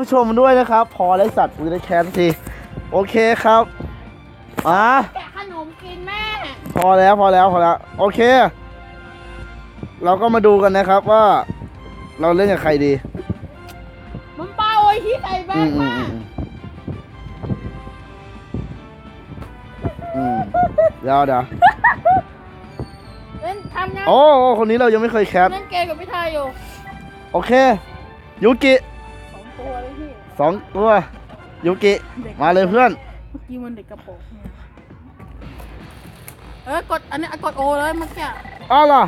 ผู้ชมด้วยนะครับ พอไร้สัตว์กูจะได้แค้นทีโอเคครับมาแกะขนมกินแม่ พอแล้วพอแล้วพอแล้วโอเค เราก็มาดูกันนะครับว่า เราเล่นกับใครดีมันเป้าไอ้ที่ใส่แบอืงมอืมมาอืมอืมเดี๋ยวเดี๋ยวเล่นทำงานโอ้โอ้คนนี้เรายังไม่เคยแคปเล่นเกมกับพี่ทายอยู่ โอเค ยูกิสอง ตัวเลยพี่ สองตัว ยูกิ มาเลยเพื่อน เมื่อกี้มันเด็กกระโปรงเนี่ยเออกดอันนี้อ่ะกดโอเลยเมื่อกี้ อ้าวเหรอ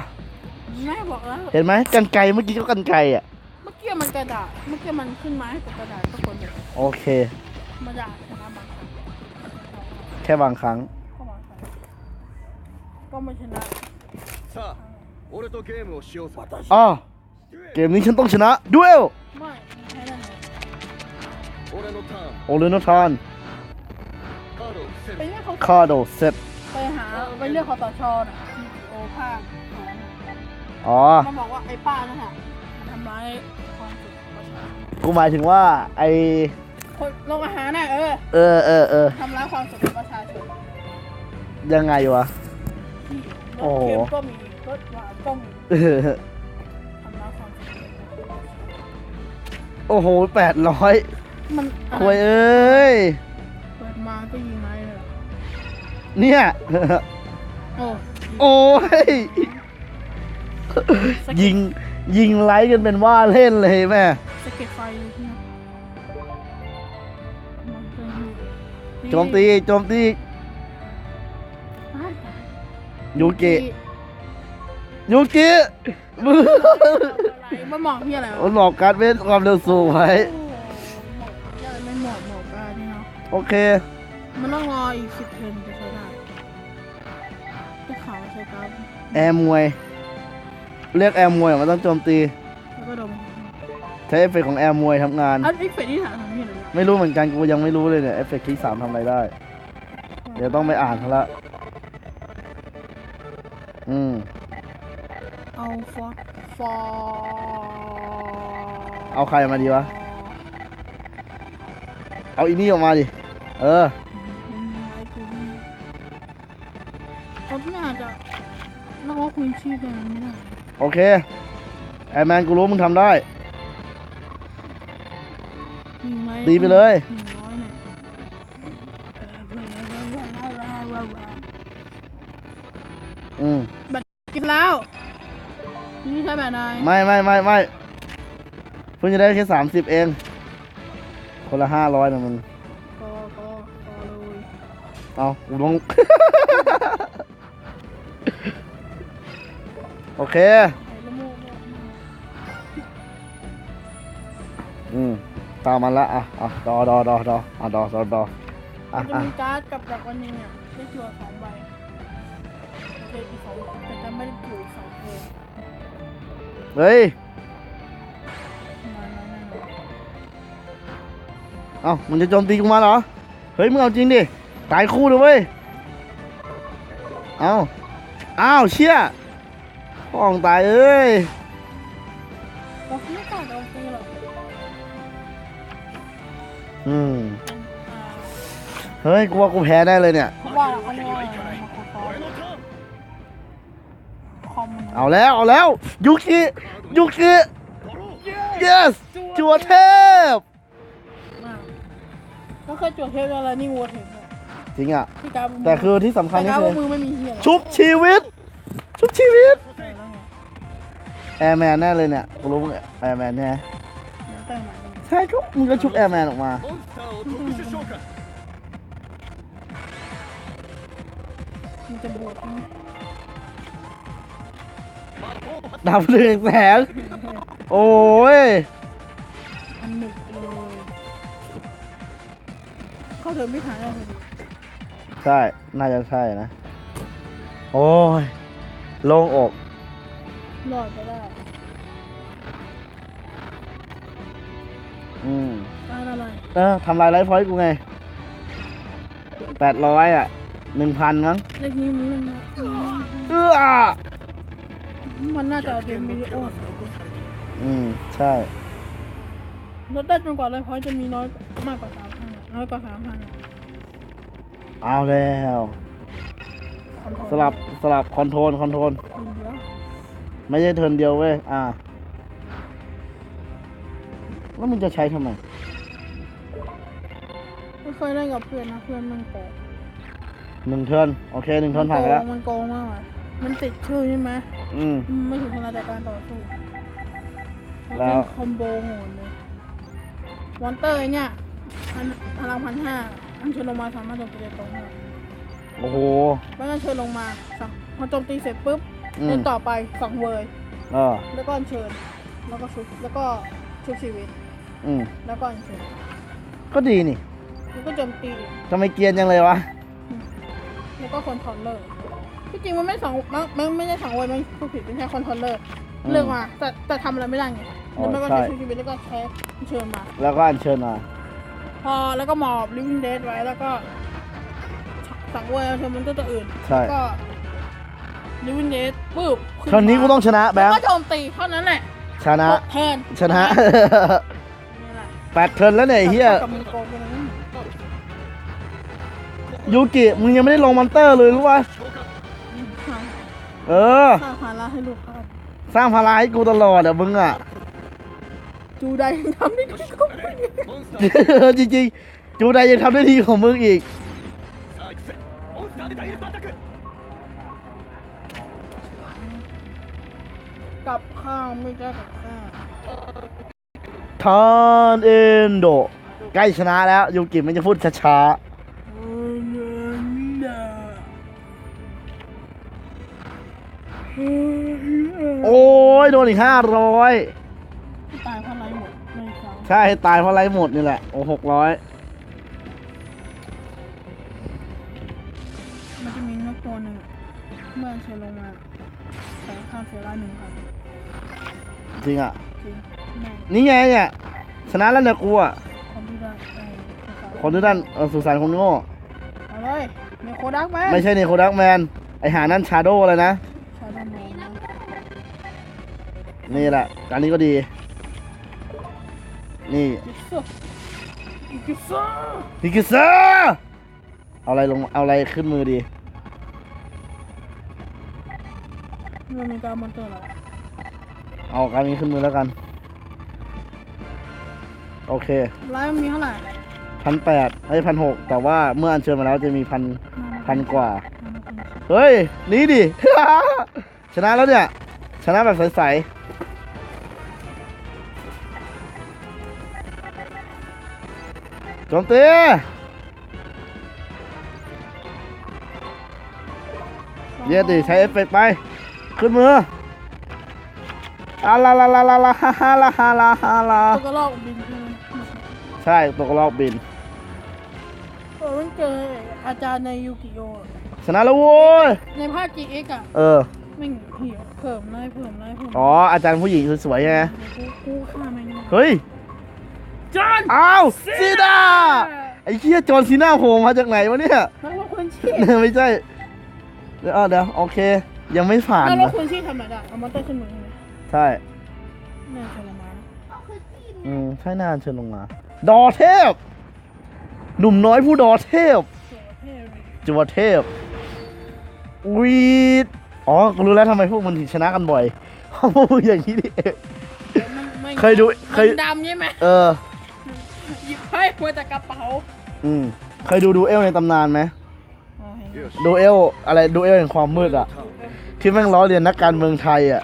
แม่บอกแล้ว เห็นไหมกันไกลเมื่อกี้ก็กันไกลอ่ะ เมื่อกี้มันกระดาษเมื่อกี้มันขึ้นมาให้กดกระดาษก็กดเลย โอเค มาด่าชนะบางครั้ง แค่บางครั้ง ก็บางครั้งก็ไม่ชนะ さあ俺とゲームをしようさ อ๋อ เกมนี้ฉันต้องชนะดูเอล ไม่ โอเลนอทานไปเรียกเขาคาโดเซปไปหาไปเรียกขอตชน่ะทีโอภาคสองอ๋อ มันบอกว่าไอ้ป้านั่นน่ะมันทำร้ายความสุขของประชาชนกูหมายถึงว่าไอคนโงอาหารน่ะเออเออเออเออทำร้ายความสุขของประชาชนยังไงวะ ที่โอ้โหก็มีรถวาก็มีต้องโอ้โหแปดร้อย มันควยเอ้ย เปิดมาก็ยิงไงเลยเหรอเนี่ย โอ้โอ้ยยิง ยิงไลท์กันเป็นว่าเล่นเลยแม่ สะเก็ดไฟเลยที่นั่นมันเป็นโจมตีโจมตีตายยูกิยูกิมืออะไรมันมองที่อะไรวะมันบอกการเว้นความเร็วสูงไว้ โอ้ โอเค มันต้องรออีกสิบเทนจะใช้ได้ที่เขาใช้การแอร์มวย เรียกแอร์มวยมันต้องโจมตี แล้วก็ดมใช้เอฟเฟกต์ของแอร์มวยทำงาน อันเอ็กเฟกที่ถ่ายทำนี่เลยไม่รู้เหมือนกันกูยังไม่รู้เลยเนี่ยเอฟเฟกต์ที่สามทำอะไรได้ เดี๋ยวต้องไปอ่านเขาละอืม เอาฟอสฟอเอาใครมาดีวะ เอาอีนี่ออกมาดิ เออ เขาที่อาจจะนักว่าคุณชื่อกันไม่ได้โอเคแอร์แมนกูรู้มึงทำได้ ยิงไหมตีไปเลย หนึ่งร้อยเนี่ยอืม กินแล้วนี่ใช่แบบไหนไม่ไม่ไม่ไม่เพิ่งจะได้แค่สามสิบเอง คนละห้าร้อยนะมึงก็ก็ก็เลย เอากูลง โอเคไอ้ละโมกเนี่ยอืม ตามมันละอะ อะ ดอดอดอดออะ ดอดอดออะมันจะอะมีการ์ดกับดักวันหนึงอะได้จั่วสองใบได้อีกสองแต่จะไม่ได้จั่วอีกสองเกมเฮ้ยมามามามาเอ้ามึงจะโจมตีกูมาเหรอ เฮ้ย มึงเอาจริงดิ ตายคู่เลยเว้ย เอ้าอ้าวเชี่ยพ่อของตายเอ้ยเราไม่กล้าโดนตีหรอกอืมอ่าเฮ้ยกูว่ากูแพ้ได้เลยเนี่ยเพราะว่าเขาเรียกว่าอะไรนะคอมมันเอาแล้ว เอาแล้ว ยุกิยุกิ yes จัวเทพมากก็เคยจั่วเทปอะไรนี่วัวเทปเลย จริงอ่ะ พี่การ แต่คือที่สำคั แต่ ญนี่ การ คื ว่า อ มือไม่มีเหี้ยหรอก ชุบชีวิต ชุบชีวิต เออแล้วไง แอร์แมนแน่เลยเนี่ย กูรู้มึงแอร์แมนแน่ แล้วแต่งใหม่เลย ใช่ก็มึงก็ชุบแอร์แมนออกมา モンスターを特殊召喚 มันจะบวกไหม ดับเรืองแสง โอ้ย อันหนึ่งเลยเข้าเธอไม่หายแล้วพอดี ใช่ น่าจะใช่นะ โอ้ย โล่งอก รอดไปได้อืมได้อะไรเออทำลายไลฟ์พอยต์กูไงแปดร้อยอะหนึ่งพันมั้งเลขนี้มันเล่นนะเอื้อมันน่าจะเอาเดมมิลิโอใส่กูอืม ใช่มลดได้จนกว่าเลยเพราะจะมีน้อยมากกว่าสามพันน้อยกว่าสามพัน เอาแล้ว สลับสลับคอนโทรลคอนโทรลเดียวไม่ใช่เทิร์นเดียวเว้ย อ่า แล้วมึงจะใช้ทำไม ไม่เคยเล่นกับเพื่อนนะเพื่อนมันโกงหนึ่งเทิร์นโอเคหนึ่งเทิร์นผ่านไปแล้ว มันโกงมากเลยมันติดชื่อใช่ไหมอืมอืมไม่ถึงขนาดการต่อสู้แล้วเป็นคอมโบโหดเลยมอนเตอร์เนี่ยพันพลังพันห้า อันเชิญลงมาสามารถโจมตีได้ตรงได้โอ้โห ไม่งั้นเชิญลงมาสั่งพอโจมตีเสร็จปุ๊บอืม เดินต่อไปสองเวยเออ แล้วก็อัญเชิญแล้วก็ชุบแล้วก็ชุบชีวิตอืม แล้วก็อัญเชิญก็ดีนี่แล้วก็โจมตีทำไมเกรียนจังเลยวะ แล้วก็คอนโทรลเลอร์ที่จริงมันไม่สองมันมันไม่ได้สองเวยมันผู้ผิดเป็นแค่คอนโทรลเลอร์อืมเลือกมาแต่แต่ทำอะไรไม่ได้ไงอ๋อแล้วมันก็ใช่ใช้ชุบชีวิตแล้วก็แค่อัญเชิญมา แล้วก็อัญเชิญมา พอแล้วก็หมอบลิวิ่งเดสไว้แล้วก็สังเวยเทอร์มันตัวอื่นใช่ แล้วก็ลิวิ่งเดสปุ๊บขึ้เทิร์นนี้กูต้องชนะแบแล้วงก็ค์โจมตีเท่านั้นแหละชนะ หกเทิร์นชนะ นี่แหละแปดเทิร์นแล้วเนี่ยไอ้เฮียกับมือโกงไปเลยยูกิมึงยังไม่ได้ลงมอนเตอร์เลยรู้ป่ะเออ สร้างภาระให้ลูกครับสร้างภาระให้กูตลอดอะมึงอะ จูไดยังทำได้ดีของมึงอีกจริงๆ จูไดยังทำได้ดีของมึงอีก กับข้าวไม่ได้กับข้าวทานเอนโด ใกล้ชนะแล้วยูกิมันจะพูดช้าโอ้ยโดนอีกห้าร้อย ใช่ใช่ตายเพราะไรหมดนี่แหละ โอ้หกร้อยมันจะมีนกตัวหนึ่งเมื่อเชิญลงมาใส่ข้าวเสียละหนึ่งพันจริงอะ จริงแม่งนี่ไงเนี่ยชนะแล้วเนี่ยกูอะคอมพิวเตอร์ไอ้ภาษาคนที่ด้านเออสุสานคนโง่เอาเลยมีโคดักไหมไม่ใช่ในโคดักแมน ไอหานั่นชาโดเลยนะ ชาดำแมนนะนี่แหละการนี้ก็ดี นี่กิซ่ากิซ่าพิกิเซอร์เอาอะไรลงเอาอะไรขึ้นมือดีมันมีการมอนเตอร์แล้วเอาการนี้ขึ้นมือแล้วกัน โอเคไลฟ์มันมีเท่าไหร่พันแปดไอ้พันหกแต่ว่าเมื่ออัญเชิญมาแล้วจะมีพันมามาพันกว่ามามามาเฮ้ยหนี่ดิ ชนะแล้วเนี่ย ชนะแบบใสๆ โจมตีเย็ดดิใช้เอฟเฟกต์ไป ขึ้นมืออาลาลาลาลาลาฮาฮาลาฮาลาฮาลาตัวกระรอกบินใช่ไหมใช่ตัวกระรอกบินเออมันเจออาจารย์ในยูกิโอชนะแล้วโว้ยในภาค GX อะ เออไม่งเหี่ยวเพิ่มไล่เพิ่มไล่เพิ่มอ๋ออาจารย์ผู้หญิงสวยๆไงกูกูฆ่าแม่งเลยเฮ้ยจอนอ้าวซีด้าไอ้เหี้ยจอห์นซีน่าโผล่มาจากไหนวะเนี่ยนักรบคนชีพไม่ใช่ เดี๋ยวเอาเดี๋ยวโอเค ยังไม่ผ่านนักรบนะคนชีพธรรมดาเอามอนเตอร์ขึ้นมือใช่ไหมใช่ น่าทรมานนะอืมใช่น่าเชิญลงมา ดอเทพ หนุ่มน้อยผู้ดอเทพเจ๋อเท่เลยจัวเทพวีดอ๋อกูรู้แล้วทำไมพวกมันถึงชนะกันบ่อยเพราะพวกมึงอย่างนี้นี่เอง มันไม่เคยดูเคย มันดำใช่ไหมเออ หยิบให้มาจากกระเป๋า อืมเคยดูดูเอลในตำนานไหมดูเอลอะไรดูเอลแห่งความมืดอะ ที่แม่งล้อเรียนนักการเมืองไทยอะ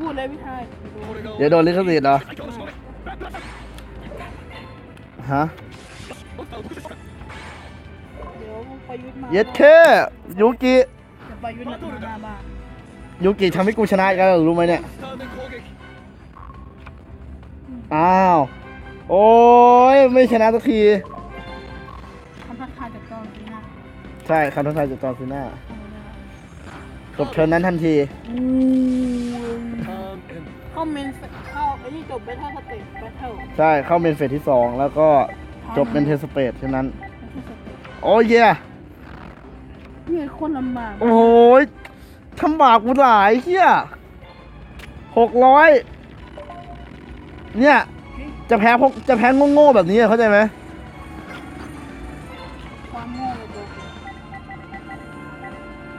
พูดเลยพี่ชายเดี๋ยวโดนลิขสิทธิ์เหรอฮะเยทเทดแคยูกิยุกิทำให้กูชนะอีกันรู้ไหมเนี่ย อ้าว โอ้ยไม่ชนะสักที คำทักทายจากกองกีน่าใช่คำทักทายจากจอร์ซีน่าจบเทิร์นนั้นทันที เข้าเมนเข้าไอ้นี่จบไปเท่าสเต็ปไปเท่าใช่เข้าเมนเฟสที่สองแล้วก็จบเป็นเทสเปดเท่านั้น โอ้ยเยนี่ยคนลำบากโอ้ยทำบากกูหลายเฮียหกร้อยเนี่ย จะแพ้พวกจะแพ้โง่ๆแบบนี้เข้าใจไหมความโง่เลยบอกเลย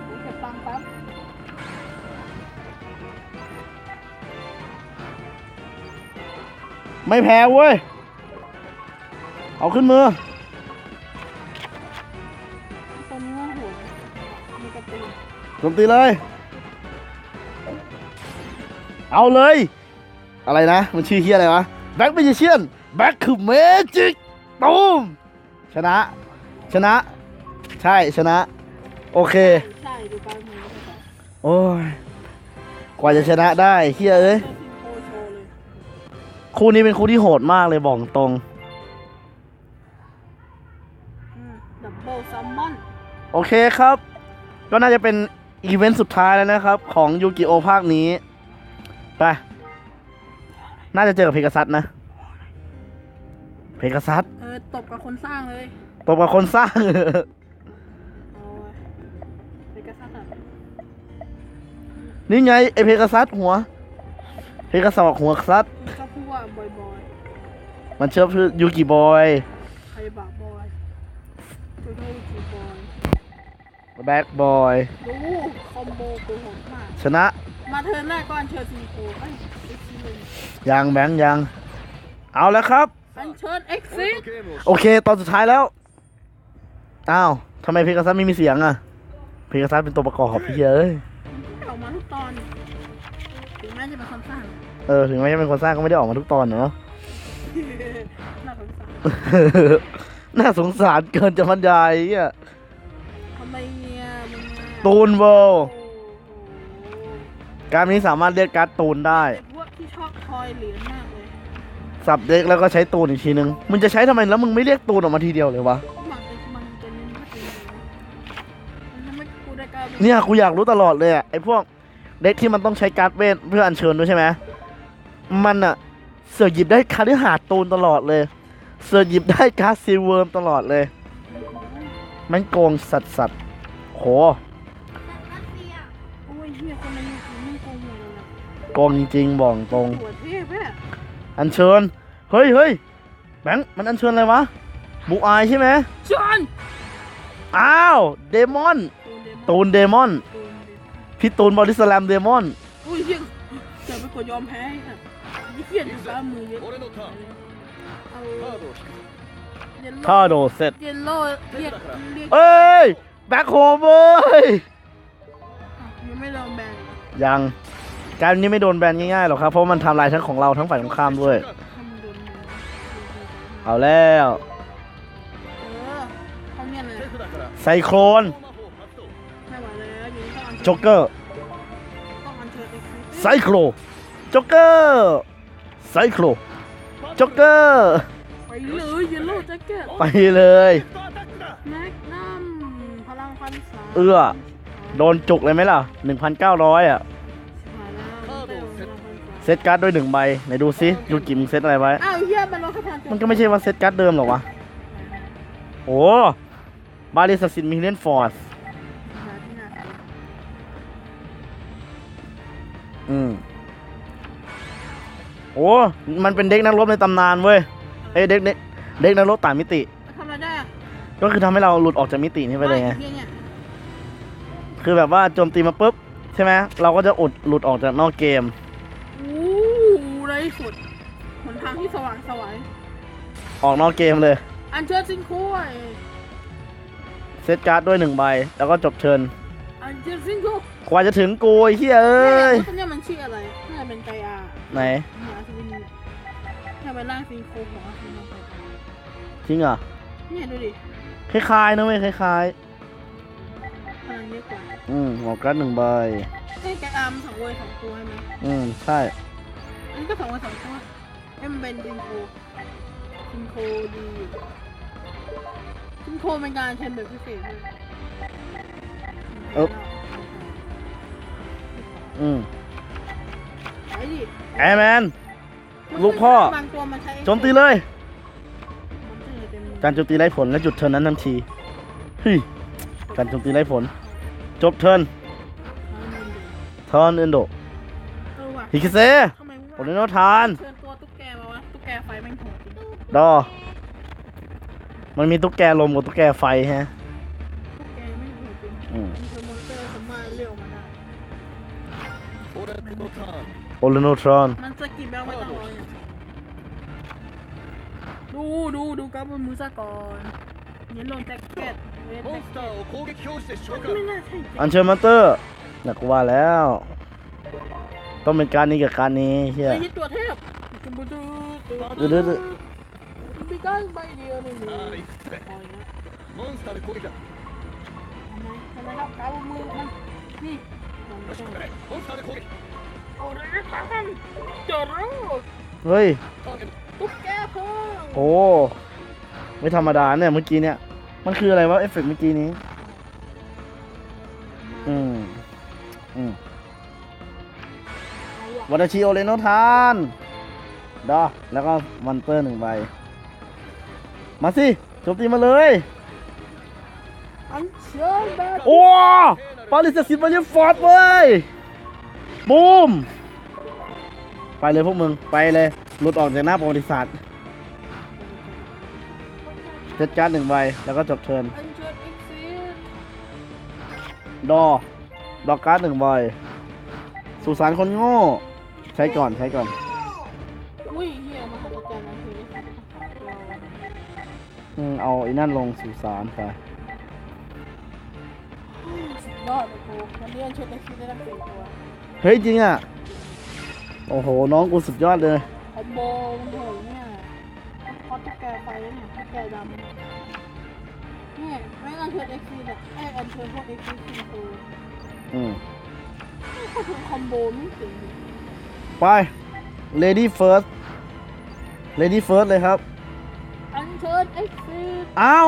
เดี๋ยวเก็บตังค์แป๊บไม่แพ้เว้ย เอาขึ้นมือตัวนี้ว่าโหดมีกระตือโจมตีเลย เอาเลย อะไรนะ มันชื่อเฮียอะไรวะ แบ็คเมจิเชียนแบ็คคือเมจิกตูมชนะ ชนะ ใช่ชนะ โอเค ใช่ดูการมือก็ได้โอ้ย กว่าจะชนะได้เฮียเอ้ยเจอซิงโคโชว์เลยคู่นี้เป็นคู่ที่โหดมากเลยบอกตรง ดับเบิลซัมมอนโอเคครับ ก็น่าจะเป็นอีเวนต์สุดท้ายแล้วนะครับ ของยูกิโอภาคนี้ ไป น่าจะเจอกับเพกาซัสนะ เพกาซัสเออตบกับคนสร้างเลยตบกับคนสร้างเอาไว้ไปกระซัดอะนี่ไงไอเพกาซัสหัว เพกาซัสหัวซัสมันชอบพูดว่าบอยบอยมันเชื่อชื่อยูกิบอย ใครบากบอยตัวเท่าจีบอยแบ็กบอยดูคอมโบกูโหดมาก ชนะ มาเทิร์นแรกก่อนเชิญซิงโคเอ้ย ยางแบงค์ยางเอาแล้วครับโอเค ตอนสุดท้ายแล้ว อ้าวทำไมเพกาซัสไม่มีเสียงอะ เพกาซัสเป็นตัวประกอบพี่เอ้ยออกมาทุกตอน ถึงแม้จะเป็นคนสร้างเออ ถึงแม้จะเป็นคนสร้างก็ไม่ได้ออกมาทุกตอนเนาะ น่าสงสารน่าสงสารเกินจะบรรยายอะทำไมเนี่ยตูนเวการนี้สามารถเรียกการ์ดตูนได้ ที่ชอบทอยเหรียญมากเลยสับเด็กแล้วก็ใช้ตูนอีกทีนึงมึงจะใช้ทำไมแล้วมึงไม่เรียกตูนออกมาทีเดียวเลยวะหมักไอ้มันจะเน้นไม่ตีเลยมันทำให้กูได้กลายเป็นเนี่ยกูอยากรู้ตลอดเลยอะไอ้พวกเด็กที่มันต้องใช้การ์ดเวทเพื่ออัญเชิญด้วยใช่ไหมมันอะเสือกหยิบได้คาร์ดหาดตูนตลอดเลย เสือกหยิบได้การ์ดซีเวิร์มตลอดเลย มันโกงสัตว์สัตว์โห กงจริงๆบอกตรง หัวเทพอะ อัญเชิญ เฮ้ยเฮ้ยแบงค์มันอัญเชิญอะไรวะ บุกอายใช่ไหม จอน อ้าว เดมอน ตูนเดมอน ตูนเดมอน พี่ตูนบอดี้สแลมเดมอน อุ้ยเฮียจะไปกดยอมแพ้ให้ค่ะยี่เฮียถึงสามมือเยอะ 俺のターン เอา カードを引く เยลโล่ ท่าโดเสร็จ เยลโล่เรียกเรียก เอ้ย แบ็คโฮมเว้ย ยังไม่ลองแบน ยัง การนี้ไม่โดนแบนง่ายๆหรอกครับ เพราะมันทำลายทั้งของเราทั้งฝ่ายตรงข้ามด้วย เอาแล้วไซโครนจ็อกเกอร์ไซโครจ็อกเกอร์ไซโครจ็อกเกอร์ไปเลยยลโล่แจ็เก็ตไปเลย แม็กนัมพลังพันสามเอื้อ โดนจุกเลยไหมล่ะ 1,900 อะ เซตการ์ดด้วยหนึ่งใบไหนดูซิยูกิมงเซตอะไรไว้ อ้าวเฮียมันลดแค่พันมันก็ไม่ใช่ว่าเซตการ์ดเดิมหรอวะ โอ้บาริสซินมิเลนฟอร์สอืมโอ้มันเป็นเด็กนักรบในตำนานเว้ยเอ้ยเด็กเด็กเด็กนักรบต่างมิติ ทำอะไรได้อะก็คือทำให้เราหลุดออกจากมิตินี้ไปเลยไงเฮียเนี่ยคือแบบว่าโจมตีมาปุ๊บ ใช่ไหมเราก็จะอดหลุดออกจากนอกเกมอู้ไรสุดหนทางที่สว่างสวายออกนอกเกมเลย อันเชิญซิงคุยเซตการ์ดด้วยหนึ่งใบ แล้วก็จบเชิญ อันเชิญซิงคุกว่าจะถึงกูไอ้เหี้ยเอ้ยตัวเนี้ยมันชื่ออะไรน่าจะเป็นไกอาไหนหาซิงถ้าเป็นร่างซิงคุของอาซิงคุจริงเหรอเนี่ยดูดิคล้ายๆนะเว้ยคล้ายพลังเยอะกว่าๆอืมหัวการ์ดหนึ่งใบไอ้ไกอามันสองเวยสองตัวใช่ไหมอืมใช่ อันนี้ก็สองเวยสองตัวเอ็มนเป็นซิงคุซิงคุดีซิงคุเป็นการเชิญแบบพิเศษด้วยเอ้าอืมไอ้ดิแอร์แมน ลูกพ่อ บางตัวมันใช้โจมตีเลยมันจะเลยเป็นการโจมตีไร้ผลและจุดเทิร์นนั้นทันทีเฮ้ยการโจมตีไร้ผล จบเทิร์นเทิร์นเอนโดเออว่ะฮิคิเซทำ ไมมึง โอเรโนทาน เชิญตัวตุ๊กแกมาวะตุ๊กแกไฟแม่งโห ดอ มันมีตุ๊กแกลมกับตุ๊กแกไฟฮะ พวกแกไม่ถูกจริง อืม มีเทอร์โมเตอร์สามารถเลี้ยวมาได้ 俺のターン โอลโนทรอน มันสกิปแล้วไม่ต้องรอเนี่ยดูดูดูกราฟบนมือซะก่อนเย็นลงแจ็คเก็ตเวท モ แจ็ ン ค スタ เก็ต ーを攻撃表示で召 ไม่ 喚 น่าใช่ อันเชิญมาสเตอร์นักว่าแล้ว ต้องเป็นการนี้กับการนี้เฮีย ไอ้ยี่ตัวเทพจุบุจูตัว เดี๋ยวเดี๋ยวเดี๋ยว มีการใบเดียวนี่ さ นี่ あ行くぜ ปล่อยนะ モンスターで攻撃だ ทำไมทำไมครับกราฟบนมือมันนี่ よしこれモンスターで攻撃 โอ้ยทันจอรู เฮ้ย ターゲット ตุ๊กแกเพิ่ง โอ้ ไม่ธรรมดาเนี่ยเมื่อกี้เนี่ย มันคืออะไรวะเอฟเฟกต์เมื่อกี้นี้ อืม อืม เอาอะ วัตชิโอเลโนทานดอแล้วก็มอนเตอร์หนึ่งใบ มาสิโจมตีมาเลยอันเชิญแบบโอ้ปาลิสสิบมาเยฟอร์ดเว้ยบูม ไปเลยพวกมึง ไปเลย หลุดออกจากหน้าประวัติศาสตร์เจ็ดการ์ดหนึ่งใบ แล้วก็จบเทิร์นอันเชิญอีกซีดอ ดอกการ์ดหนึ่งใบ สุสานคนโง่ ใช้ก่อนใช้ก่อน อุ้ยเฮียมาหัศจรรย์นะทีอืมเอาไอ้นั่นลงสุสานไปสุดยอดเลยกูวันนี้อันเชิญอีกซีได้ตั้งสี่ตัวเฮ้ยจริงอะ โอ้โห น้องกูสุดยอดเลยคอมโบมันโหดเนี่ยพอตุ๊กแกไปแล้วเนี่ยตุ๊กแกดำเนี่ยไม่อันเชิญอีกซีเนี่ยไออันเชิญพวกอีกซีคือตัวอืมก็คือคอมโบไม่ถึง ไป lady first lady first เลยครับ อันเชิญเอ็กซ์อ้าว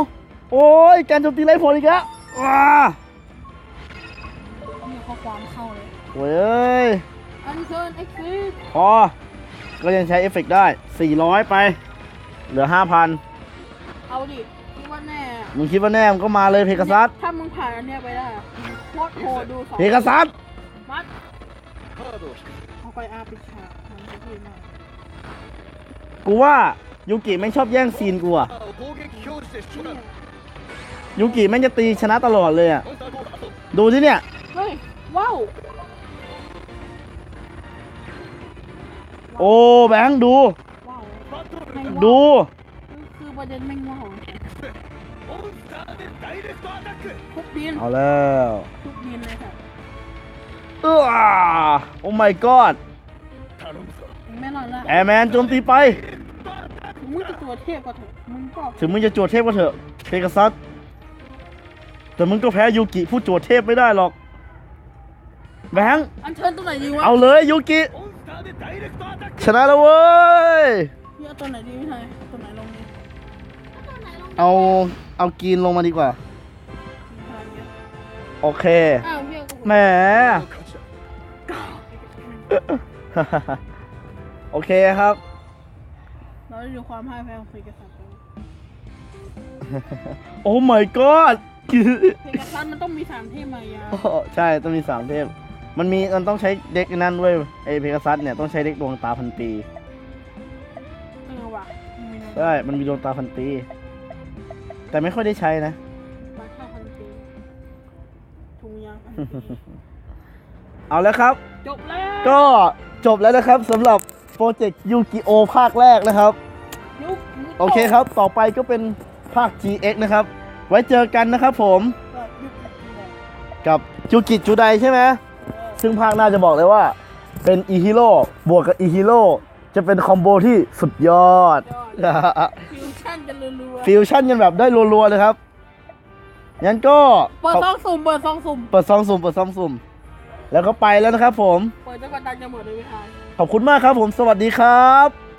โอ้ยการโจมตีไร้ผลอีกแล้วว้ามีข้อความเข้าเลยเฮ้ย อันเชิญไอ็กซ์พอ ก็ยังใช้เอฟเฟกได้ 400 ไป เหลือ 5,000 เอาดิคิดว่าแน่ มึงคิดว่าแน่มึงก็มาเลยเพกาซัสถ้ามึงผ่านอันเนี้ยไปได้โคตรโหดดูสองเพกาซัสมัด เขาไอาปิดฉากทำพิธีหน่อยกูว่ายูกิไม่ชอบแย่งซีนกูอะยยูกิแม่งจะตีชนะตลอดเลยอะดูที่เนี่ย เฮ้ย ว้าวโอ้แบงค์ดูดู คือประเด็นแม่งว้าวเอาแล้ว ทุกบินเลยค่ะ อ้าโอ้ my god แม่นอนแอร์แมนโจมตีไป ถึงมึงจะตัวเทพกว่าเถอะมึงก็ถึงมึงจะจวดเทพก็เถอะเพกาซัสแต่มึงก็แพ้ยูกิผู้จวดเทพไม่ได้หรอกแบงค์อันเชิญตัวไหนดีวะเอาเลยยูกิ ชนะแล้วเว้ยเอาเอา เอากินลงมาดีกว่าโอเคแหม โอเคครับ เราได้ดูความพ่ายแพ้ของเพกาซัสแล้วโอ้ my god เพกาซัสมันต้องมีสามเทพมายาใช่ต้องมีสามเทพ มันมีมันต้องใช้เด็กนั่นด้วยไอเพกาซัสเนี่ยต้องใช้เด็กดวงตาพันปี เออว่ะมีนะใช่ มันมีดวงตาพันปี แต่ไม่ค่อยได้ใช้นะ ปลาข้าวพันปีถุงยางพันปี เอาแล้วครับ จบแล้วก็จบแล้วนะครับสำหรับโปรเจกต์ยูกิโอภาคแรกนะครับ ยุคยุโอเคครับ ต่อไปก็เป็นภาค GX นะครับ ไว้เจอกันนะครับผมก็ยุคนี้แหละกับยูกิจูไดใช่ไหม เออซึ่งภาคหน้าจะบอกเลยว่า เป็นอีฮิโร่บวกกับอีฮิโร่จะเป็นคอมโบที่สุดยอด ยอดฟิวชั่นกันรัวฟิวชั่นกันแบบได้รัวๆเลยครับงั้นก็ๆเปิดซองสุ่มเปิดซองสุ่ม เปิดซองสุ่มเปิดซองสุ่ม แล้วก็ไปแล้วนะครับผม เปิดจนกว่าตังค์จะหมดเลยพี่ชาย ขอบคุณมากครับผม สวัสดีครับ